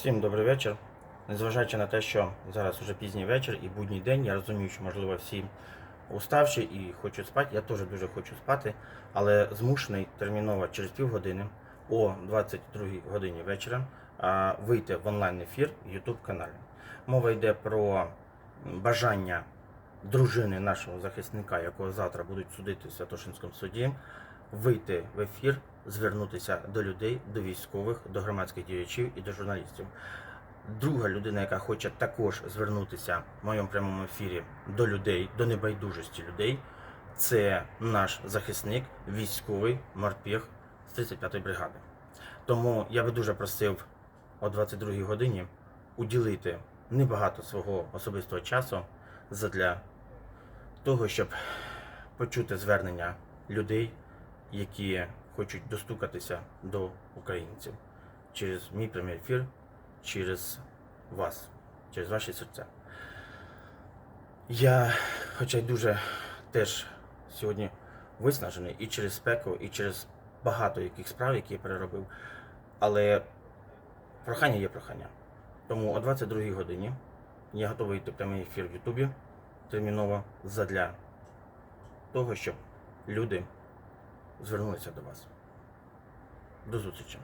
Всім добрий вечір. Незважаючи на те, що зараз вже пізній вечір і будній день, я розумію, що можливо всі уставші і хочуть спати. Я теж дуже хочу спати, але змушений терміново через півгодини о 22 годині вечора вийти в онлайн ефір YouTube каналі. Мова йде про бажання дружини нашого захисника, якого завтра будуть судити в Святошинському суді, вийти в ефір, звернутися до людей, до військових, до громадських діячів і до журналістів. Друга людина, яка хоче також звернутися в моєму прямому ефірі до людей, до небайдужості людей, це наш захисник, військовий морпіг з 35-ї бригади. Тому я би дуже просив о 22-й годині уділити небагато свого особистого часу задля того, щоб почути звернення людей, які хочуть достукатися до українців через мій прямий ефір, через вас, через ваші серця. Я, хоча й дуже теж сьогодні виснажений і через спеку, і через багато яких справ, які я переробив, але прохання є прохання. Тому о 22 годині я готовий йти прямий ефір в Ютубі терміново задля того, щоб люди звернулися до вас. До зустрічі.